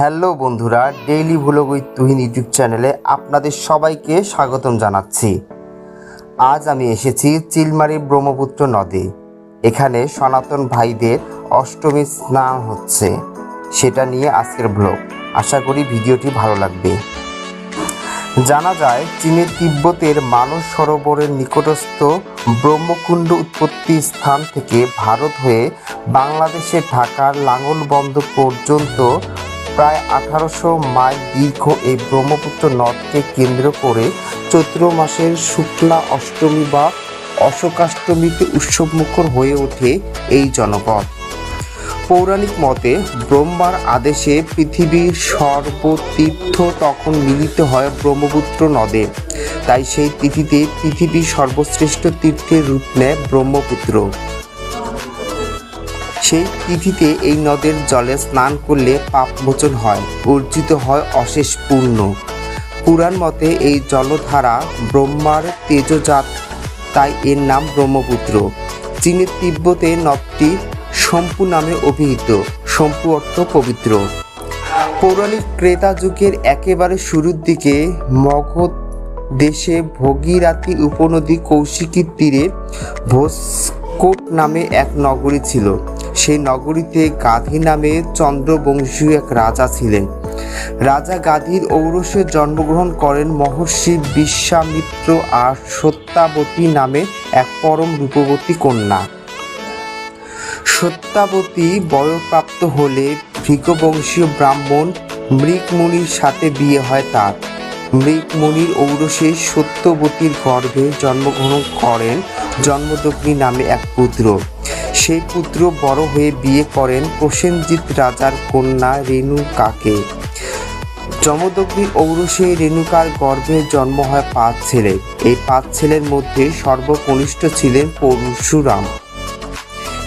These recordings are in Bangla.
হ্যালো বন্ধুরা daily vlog with Tuhin YouTube চ্যানেলে আপনাদের সবাইকে স্বাগতম জানাচ্ছি। আজ আমি এসেছি চিলমারি ব্রহ্মপুত্র নদে। এখানে সনাতন ভাইদের অষ্টমী স্নান হচ্ছে। সেটা নিয়ে আজকের ব্লগ আশা করি ভিডিওটি ভালো লাগবে। জানা যায়, চীনের তিব্বতের মানস সরোবরের নিকটস্থ ব্রহ্মকুণ্ড উৎপত্তি স্থান থেকে ভারত হয়ে বাংলাদেশের ঢাকার লাঙ্গলবন্দ পর্যন্ত প্রায় আঠারোশো মাইল দীর্ঘ এই ব্রহ্মপুত্র নদকে কেন্দ্র করে চৈত্র মাসের শুক্লা অষ্টমী বা অশোকাষ্টমীতে উৎসবমুখর হয়ে ওঠে এই জনপদ। পৌরাণিক মতে ব্রহ্মার আদেশে পৃথিবীর সর্বতীর্থ তখন মিলিত হয় ব্রহ্মপুত্র নদে। তাই সেই তিথিতে পৃথিবীর সর্বশ্রেষ্ঠ তীর্থের রূপ নেয় ব্রহ্মপুত্র। সেই তিথিতে এই নদের জলে স্নান করলে পাপ মোচন হয়, অর্জিত হয় অশেষ পূর্ণ। পুরাণ মতে এই জলধারা ব্রহ্মার তেজজাত, তাই এর নাম ব্রহ্মপুত্র চীনের তিব্বতে নদটি শম্পু নামে অভিহিত, শম্পু অর্থ পবিত্র। পৌরাণিক ক্রেতা যুগের একেবারে শুরুর দিকে মগধ দেশে ভগীরাথী উপনদী কৌশিকীর তীরে ভোসকোট নামে এক নগরী ছিল। সেই নগরীতে গাধী নামে চন্দ্রবংশীয় এক রাজা ছিলেন। রাজা গাধীর ঔরসে জন্মগ্রহণ করেন মহর্ষি বিশ্বামিত্র আর সত্যাবতী নামে এক পরম রূপবতী কন্যা। সত্যাবতী বয়প্রাপ্ত হলে ভৃগবংশীয় ব্রাহ্মণ মৃগমুনির সাথে বিয়ে হয় তার। মৃগমুনির ঔরসে সত্যবতীর গর্ভে জন্মগ্রহণ করেন জন্মদগ্নি নামে এক পুত্র। সেই পুত্র বড় হয়ে বিয়ে করেন প্রসেনজিৎ রাজার কন্যা রেণুকাকে। যমদগ্নি ঔরসে রেণুকার গর্ভে জন্ম হয় পাঁচ ছেলে। এই পাঁচ ছেলের মধ্যে সর্বকনিষ্ঠ ছিলেন পরশুরাম।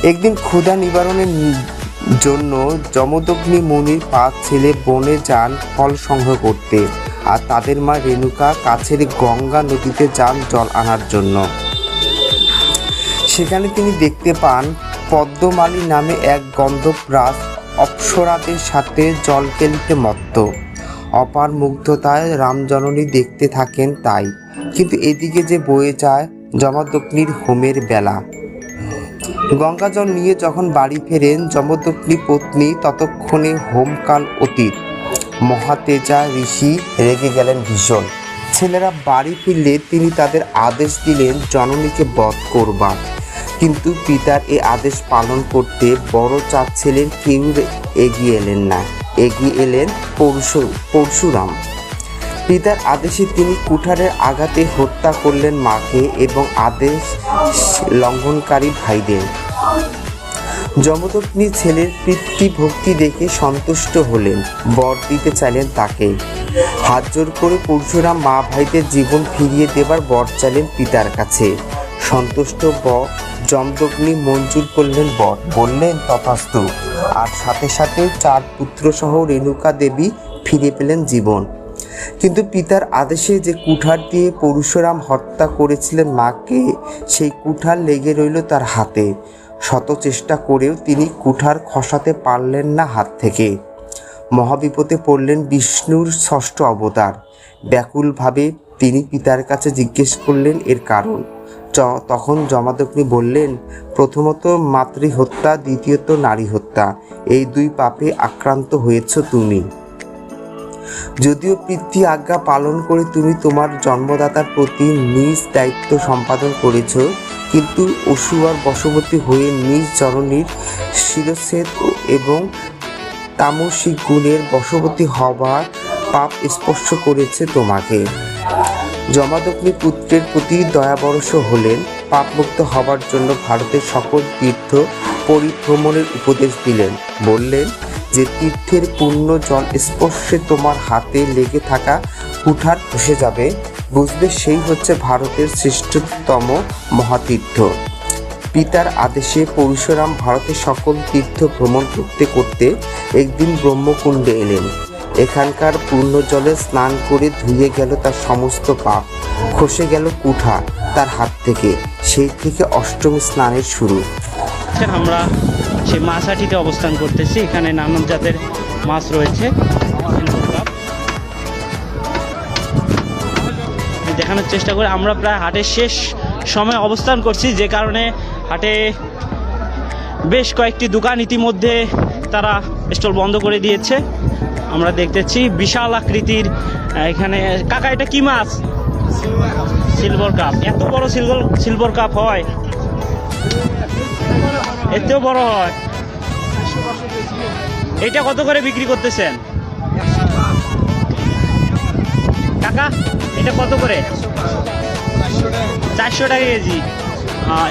একদিন ক্ষুধা নিবারণের জন্য যমদগ্নি মুনির পাঁচ ছেলে বনে যান ফল সংগ্রহ করতে, আর তাদের মা রেণুকা কাছের গঙ্গা নদীতে যান জল আনার জন্য। সেখানে তিনি দেখতে পান পদ্মমালী নামে এক গন্ধপ্রাস অপ্সরাদের সাথে জল খেলতে মত্ত। অপার মুগ্ধতায় রামজননী দেখতে থাকেন তাই। কিন্তু এদিকে যে বয়ে যায় জমাদগ্নির হোমের বেলা। গঙ্গাজল নিয়ে যখন বাড়ি ফেরেন যমদগ্নি পত্নী ততক্ষণে হোমকাল অতীত। মহাতেজা ঋষি রেগে গেলেন ভীষণ। ছেলেরা বাড়ি ফিরলে তিনি তাদের আদেশ দিলেন জননীকে বধ করবার। কিন্তু পিতার এ আদেশ পালন করতে বড় চার ছেলের কেউ এগিয়ে এলেন না। এগিয়ে এলেন পরশু, পরশুরাম। পিতার আদেশে তিনি কুঠারের আঘাতে হত্যা করলেন মাকে এবং আদেশ লঙ্ঘনকারী ভাইদের। যমদগ্নি ছেলের পিতৃভক্তি দেখে সন্তুষ্ট হলেন, বর দিতে চাইলেন তাকে। হাত জোর করে পরশুরাম মা ভাইদের জীবন ফিরিয়ে দেবার বর চাইলেন পিতার কাছে। সন্তুষ্ট ব, যমদগ্নি মঞ্জুর করলেন বর। বললেন, তথাস্তু। আর সাথে সাথে চার পুত্র সহ রেণুকা দেবী ফিরে পেলেন জীবন। কিন্তু পিতার আদেশে যে কুঠার দিয়ে পরশুরাম হত্যা করেছিলেন মাকে, সেই কুঠার লেগে রইল তার হাতে। শত চেষ্টা করেও তিনি কুঠার খসাতে পারলেন না হাত থেকে। মহাবিপদে পড়লেন বিষ্ণুর ষষ্ঠ অবতার। ব্যাকুলভাবে তিনি পিতার কাছে জিজ্ঞেস করলেন এর কারণ। তখন জমাদগ্নি বললেন, প্রথমত মাতৃহত্যা, দ্বিতীয়ত নারী হত্যা এই দুই পাপে আক্রান্ত হয়েছ তুমি। যদিও পিতৃ আজ্ঞা পালন করে তুমি তোমার জন্মদাতার প্রতি নিজ দায়িত্ব সম্পাদন করেছ, কিন্তু অসুয়ার বশবর্তী হয়ে নিজ জননীর শিরচ্ছেদ এবং তামসিক গুণের বশবর্তী হবার পাপ স্পর্শ করেছে তোমাকে। জমাদগ্নি পুত্রের প্রতি দয়াবরস হলেন, পাপমুক্ত হবার জন্য ভারতের সকল তীর্থ পরিভ্রমণের উপদেশ দিলেন। বললেন, যে তীর্থের পূর্ণ জল স্পর্শে তোমার হাতে লেগে থাকা কুঠার খসে যাবে, বুঝবে সেই হচ্ছে ভারতের শ্রেষ্ঠতম মহাতীর্থ। পিতার আদেশে পরশুরাম ভারতের সকল তীর্থ ভ্রমণ করতে করতে একদিন ব্রহ্মকুণ্ডে এলেন। এখানকার পূর্ণ জলে স্নান করে ধুয়ে গেল তার সমস্ত পাপ খসে গেল কুঠা তার হাত থেকে। সেই থেকে অষ্টমী স্নানের শুরু। স্যার আমরা সে মাছাটিতে অবস্থান করতেছি। এখানে নানান জাতের মাছ রয়েছে। দেখানোর চেষ্টা করে। আমরা প্রায় হাটের শেষ সময় অবস্থান করছি। যে কারণে হাটে বেশ কয়েকটি দোকান ইতিমধ্যে তারা স্টল বন্ধ করে দিয়েছে। আমরা দেখতেছি বিশাল আকৃতির এখানে, কাকা, এটা কি মাছ? সিলভার কাপ এত বড় সিলভার সিলভার কাপ হয়। এতেও বড় হয়। এটা কত করে বিক্রি করতেছেন? কাকা, এটা কত করে? চারশো টাকা কেজি।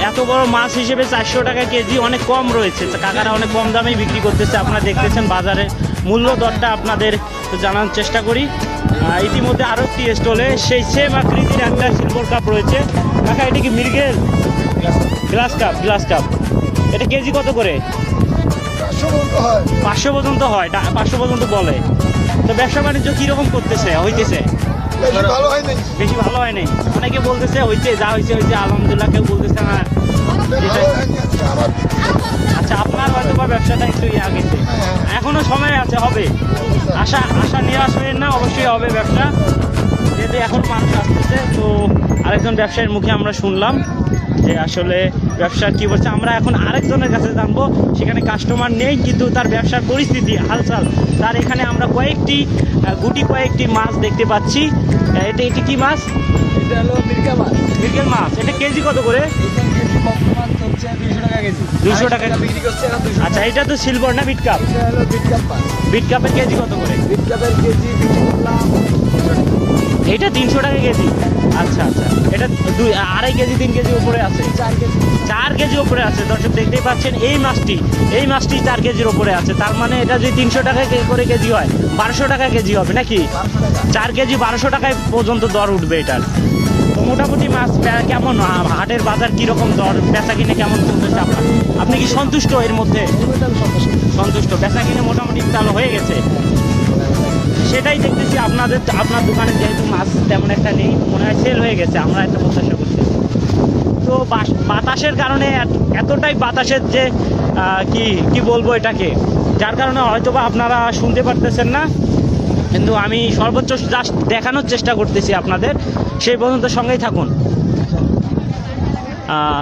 এত বড় মাছ হিসেবে চারশো টাকা কেজি অনেক কম রয়েছে। তো কাকারা অনেক কম দামেই বিক্রি করতেছে। আপনারা দেখতেছেন বাজারের মূল্য দরটা আপনাদের জানার চেষ্টা করি। ইতিমধ্যে আরও একটি স্টলে সেই সেম আকৃতির একটা সিলভার কাপ রয়েছে। কাকা এটা কি মির্গেল গ্লাস কাপ গ্লাস কাপ এটা কেজি কত করে? পাঁচশো পর্যন্ত হয়। পাঁচশো পর্যন্ত বলে। তো ব্যবসা বাণিজ্য কীরকম করতেছে হইতেছে? বেশি ভালো হয় নাই? অনেকে বলতেছে হইছে যা হয়েছে হয়েছে আলহামদুলিল্লাহ কেউ বলতেছে না। আচ্ছা আপনার হয়তো বা ব্যবসাটা একটু ইয়ে গেছে এখনও সময় আছে হবে। আশা আশা নিরাশ হয়ে না অবশ্যই হবে ব্যবসা। যেহেতু এখন মানুষ আসতেছে তো আরেকজন ব্যবসায়ীর মুখে আমরা শুনলাম যে আসলে ব্যবসা কি বলছে। আমরা এখন আরেকজনের কাছে জানব সেখানে কাস্টমার নেই কিন্তু তার ব্যবসার পরিস্থিতি হালচাল তার এখানে আমরা কয়েকটি গুটি কয়েকটি মাছ দেখতে পাচ্ছি। এটা এটি কি মাছ? এটা হলো মির্কা মাছ। মাছ। এটা কেজি কত করে? টাকা কেজি। 200 টাকা। বিক্রি করছে আচ্ছা এটা তো সিলভার না কেজি কত করে? কেজি এটা তিনশো টাকা কেজি? আচ্ছা আচ্ছা। এটা দুই আড়াই কেজি তিন কেজি উপরে আছে? চার কেজি। চার কেজি উপরে আছে, দর্শক দেখতেই পাচ্ছেন, এই মাছটি এই মাছটি চার কেজির উপরে আছে। তার মানে এটা যদি তিনশো টাকা করে কেজি হয়, বারোশো টাকা কেজি হবে নাকি? চার কেজি বারোশো টাকায় পর্যন্ত দর উঠবে এটার। মোটামুটি মাছ কেমন হাটের বাজার কীরকম দর? বেচা কিনে কেমন চলতেছে আপনার? আপনি কি সন্তুষ্ট এর মধ্যে? সন্তুষ্ট। বেচা কিনে মোটামুটি চালু হয়ে গেছে। সেটাই দেখতেছি, আপনাদের আপনার দোকানে যেহেতু মাছ তেমন একটা নেই, মনে হয় সেল হয়ে গেছে, আমরা একটা প্রত্যাশা করছি। তো বাতাসের কারণে এত- এতটাই বাতাসের যে কি কি বলব এটাকে? যার কারণে হয়তো বা আপনারা শুনতে পারতেছেন না। কিন্তু আমি সর্বোচ্চ জাস্ট দেখানোর চেষ্টা করতেছি আপনাদের। সেই পর্যন্ত সঙ্গেই থাকুন।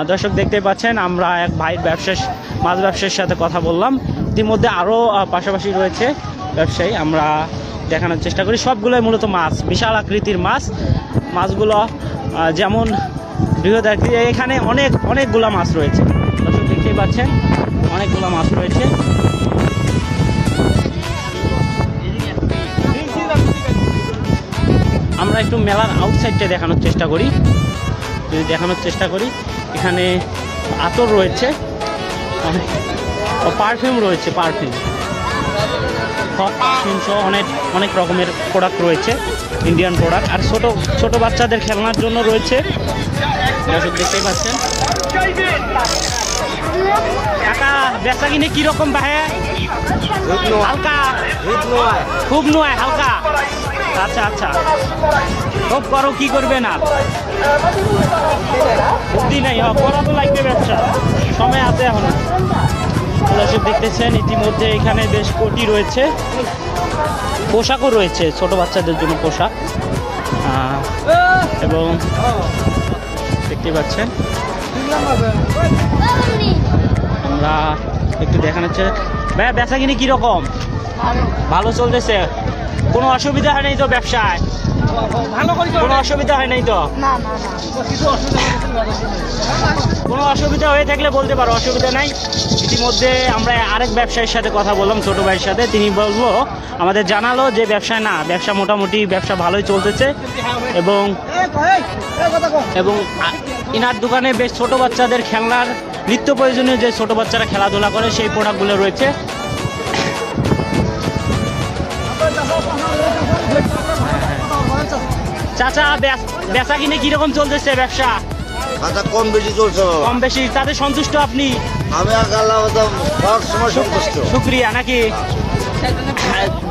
দর্শক দেখতে পাচ্ছেন, আমরা এক ভাইয়ের ব্যবসা, মাছ ব্যবসার সাথে কথা বললাম। ইতিমধ্যে আরও পাশাপাশি রয়েছে ব্যবসায়ী। আমরা দেখানোর চেষ্টা করি। সবগুলোই মূলত মাছ, বিশাল আকৃতির মাছ। মাছগুলো যেমন বৃহৎ আকৃতি এখানে অনেক, অনেকগুলা মাছ রয়েছে। দর্শক দেখতেই পাচ্ছেন, অনেকগুলো মাছ রয়েছে। আমরা একটু মেলার আউটসাইডটা দেখানোর চেষ্টা করি। যদি দেখানোর চেষ্টা করি, এখানে আতর রয়েছে। পারফিউম রয়েছে পারফিউম সহ অনেক অনেক রকমের প্রোডাক্ট রয়েছে ইন্ডিয়ান প্রোডাক্ট আর ছোট ছোট বাচ্চাদের খেলনার জন্য রয়েছে দেখতেই পাচ্ছেন। কাকা, বেচা কিনে কীরকম ভাই হালকা? খুব নয়, হালকা? আচ্ছা আচ্ছা। খুব করো কি করবে না? বুদ্ধি নাই করা তো লাগবে ব্যবসা। সময় আছে এখন। দর্শক দেখতেছেন। ইতিমধ্যে এখানে বেশ কোটি রয়েছে। পোশাকও রয়েছে ছোট বাচ্চাদের জন্য পোশাক। এবং দেখতে পাচ্ছেন। আমরা একটু দেখানোর চেষ্টা ভাইয়া বেচা কিনে কীরকম? ভালো চলতেছে। কোনো অসুবিধা হয় নাই তো ব্যবসায়? ভালো করি কোনো অসুবিধা হয় নাই তো? না না না। কিছু অসুবিধা কোনো অসুবিধা হয়ে থাকলে বলতে পারো অসুবিধা নাই। ইতিমধ্যে আমরা আরেক ব্যবসায়ীর সাথে কথা বললাম ছোট ভাইয়ের সাথে। তিনি বলল আমাদের জানালো যে ব্যবসায় না ব্যবসা মোটামুটি ব্যবসা ভালোই চলতেছে এবং এবং ইনার দোকানে বেশ ছোট বাচ্চাদের খেলনার নিত্য প্রয়োজনীয় যে ছোট বাচ্চারা খেলাধুলা করে সেই প্রোডাক্টগুলো রয়েছে। চাচা বেচা কিনে কীরকম চলতেছে ব্যবসা? আচ্ছা কম বেশি চলছে কম বেশি তাতে সন্তুষ্ট আপনি? আমি সব সময় সন্তুষ্ট। শুক্রিয়া নাকি?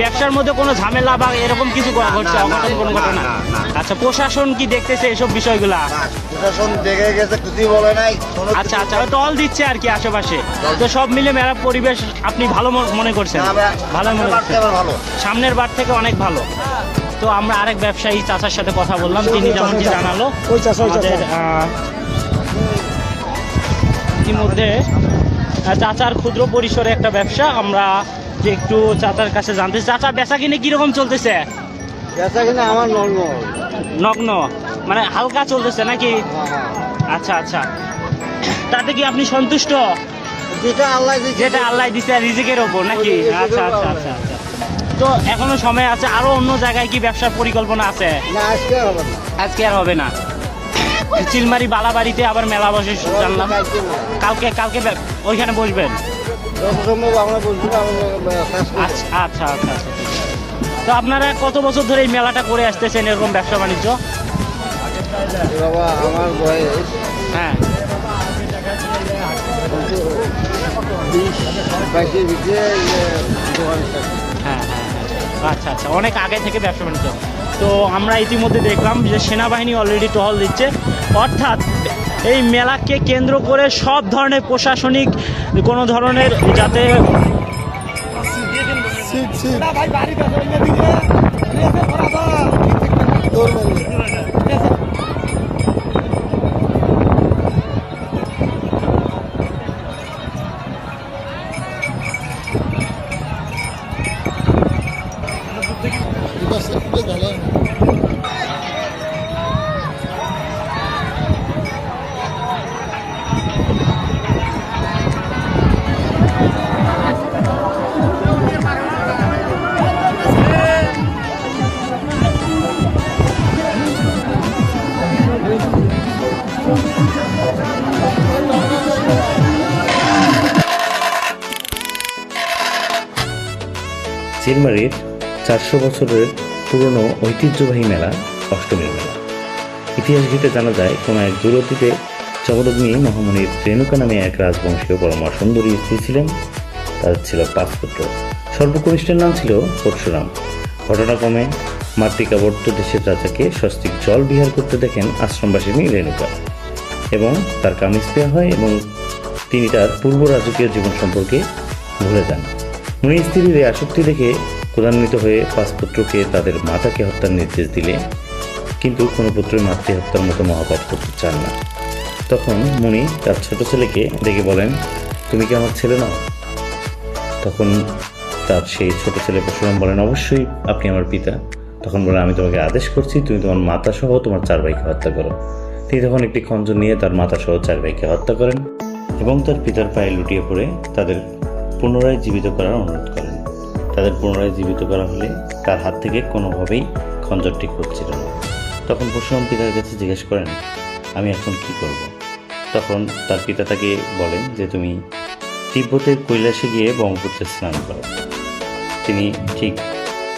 ব্যবসার মধ্যে কোনো ঝামেলা বা এরকম কিছু ঘটছে অঘটন কোনো ঘটনা। আচ্ছা প্রশাসন কি দেখতেছে এসব বিষয়গুলা? প্রশাসন দেখে গেছে কিছুই বলে নাই আচ্ছা আচ্ছা দল দিচ্ছে আর কি আশেপাশে। তো সব মিলে মেলা পরিবেশ আপনি ভালো মনে করছেন? ভালো মনে করছেন। সামনের বার থেকে অনেক ভালো। তো আমরা আরেক ব্যবসায়ী চাচার সাথে কথা বললাম তিনি যেমনটি জানালো। আমাদের ইতিমধ্যে চাচার ক্ষুদ্র পরিসরে একটা ব্যবসা আমরা যে একটু চাচার কাছে জানতে চাচা বেচা কিনে কীরকম চলতেছে? বেচা কিনা আমার নগ্ন। মানে হালকা চলতেছে নাকি? আচ্ছা আচ্ছা। তাতে কি আপনি সন্তুষ্ট? যেটা আল্লাহ দিচ্ছে যেটা আল্লাহ দিছে রিজিকের ওপর নাকি? আচ্ছা আচ্ছা আচ্ছা। তো এখনও সময় আছে আরও অন্য জায়গায় কি ব্যবসার পরিকল্পনা আছে না আজকে হবে না আজকে আর হবে না চিলমারি বালাবাড়িতে আবার মেলা বসে জানলাম কালকে কালকে ওইখানে বসবেন। আচ্ছা আচ্ছা আচ্ছা আচ্ছা। তো আপনারা কত বছর ধরে এই মেলাটা করে আসতেছেন এরকম ব্যবসা বাণিজ্য বাবা আমার বয়স হ্যাঁ বিশ বাইশের ভিতরে। হ্যাঁ হ্যাঁ হ্যাঁ। আচ্ছা আচ্ছা অনেক আগে থেকে ব্যবসা বাণিজ্য। তো আমরা ইতিমধ্যে দেখলাম যে সেনাবাহিনী অলরেডি টহল দিচ্ছে। অর্থাৎ এই মেলাকে কেন্দ্র করে সব ধরনের প্রশাসনিক কোনো ধরনের যাতে ভাই বাড়িতে চিলমারির চারশো বছরের পুরনো ঐতিহ্যবাহী মেলা অষ্টমীর মেলা। ইতিহাস ঘেটে জানা যায়, কোনো এক দূরতীতে চমরগ্নি মহামণির রেণুকা নামে এক রাজবংশীয় পরমা সুন্দরী স্ত্রী ছিলেন। তার ছিল পাঁচ পুত্র সর্বকনিষ্ঠের নাম ছিল পরশুরাম। ঘটনাক্রমে মাতৃকাবর্ত দেশের রাজাকে স্বস্তিক জল বিহার করতে দেখেন আশ্রমবাসিনী রেণুকা এবং তার কামিজ দেওয়া হয় এবং তিনি তার পূর্ব রাজকীয় জীবন সম্পর্কে ভুলে যান। উনি স্ত্রীর এই আসক্তি দেখে ক্রোধান্বিত হয়ে পাঁচ পুত্রকে তাদের মাতাকে হত্যার নির্দেশ দিলে। কিন্তু কোনো পুত্রই মাতৃ হত্যার মতো মহাপাপ করতে চান না। তখন মুনি তার ছোট ছেলেকে ডেকে বলেন, তুমি কি আমার ছেলে নাও? তখন তার সেই ছোট ছেলে পরশুরাম বলেন, অবশ্যই আপনি আমার পিতা। তখন বলেন, আমি তোমাকে আদেশ করছি, তুমি তোমার মাতা সহ তোমার চার ভাইকে হত্যা করো। তিনি তখন একটি খঞ্জন নিয়ে তার মাতা সহ চার ভাইকে হত্যা করেন এবং তার পিতার পায়ে লুটিয়ে পড়ে তাদের পুনরায় জীবিত করার অনুরোধ করেন। তাদের পুনরায় জীবিত করা হলে তার হাত থেকে কোনোভাবেই খঞ্জরটি খুঁজছিল না। তখন পরশুরাম পিতার কাছে জিজ্ঞেস করেন, আমি এখন কি করব? তখন তার পিতা তাকে বলেন যে, তুমি তিব্বতের কৈলাসে গিয়ে ব্রহ্মপুত্রে স্নান করো। তিনি ঠিক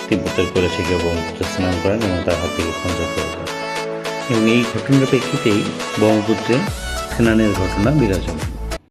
তিব্বতের কৈলাসে গিয়ে ব্রহ্মপুত্রে স্নান করেন এবং তার হাত থেকে খঞ্জর করে এবং এই ঘটনার প্রেক্ষিতেই ব্রহ্মপুত্রে স্নানের ঘটনা বিরাজমান।